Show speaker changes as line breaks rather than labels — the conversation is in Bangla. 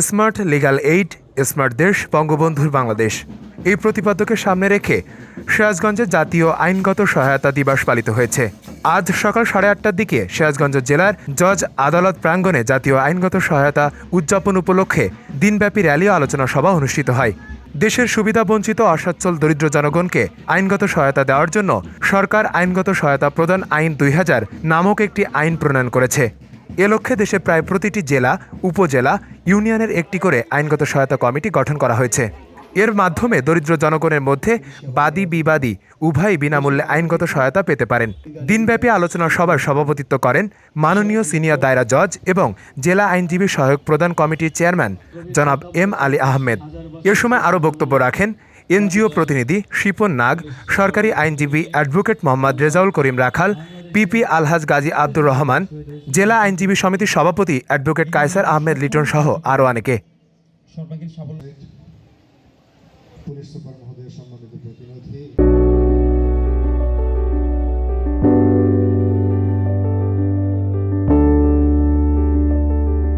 স্মার্ট লিগাল এইড, স্মার্ট দেশ, বঙ্গবন্ধুর বাংলাদেশ। এই প্রতিপাদ্যকে সামনে রেখে সিরাজগঞ্জে জাতীয় আইনগত সহায়তা দিবস পালিত হয়েছে। আজ সকাল সাড়ে আটটার দিকে সিরাজগঞ্জ জেলার জজ আদালত প্রাঙ্গণে জাতীয় আইনগত সহায়তা উদযাপন উপলক্ষে দিনব্যাপী র্যালি আলোচনা সভা অনুষ্ঠিত হয়। দেশের সুবিধাবঞ্চিত অসচ্ছল দরিদ্র জনগণকে আইনগত সহায়তা দেওয়ার জন্য সরকার আইনগত সহায়তা প্রদান আইন দুই হাজার নামক একটি আইন প্রণয়ন করেছে। এ লক্ষ্যে দেশে প্রায় প্রতিটি জেলা, উপজেলা, ইউনিয়নের একটি করে আইনগত সহায়তা কমিটি গঠন করা হয়েছে। এর মাধ্যমে দরিদ্র জনগণের মধ্যে বাদী বিবাদী উভয়ই বিনামূল্যে আইনগত সহায়তা পেতে পারেন। দিনব্যাপী আলোচনা সভায় সভাপতিত্ব করেন মাননীয় সিনিয়র দায়রা জজ এবং জেলা আইনজীবী সহায়ক প্রদান কমিটির চেয়ারম্যান জনাব এম আলী আহমেদ। এ সময় আরও বক্তব্য রাখেন এনজিও প্রতিনিধি শিপন নাগ, সরকারি আইনজীবী অ্যাডভোকেট মোহাম্মদ রেজাউল করিম রাখাল, পিপি আলহাজ গাজী আব্দুর রহমান জেলা আইনজীবী সমিতির সভাপতি অ্যাডভোকেট কায়সার আহমেদ লিটন সহ আরও অনেকে।
পুলিশ সুপার মহোদয় সম্মানিত প্রতিনিধি।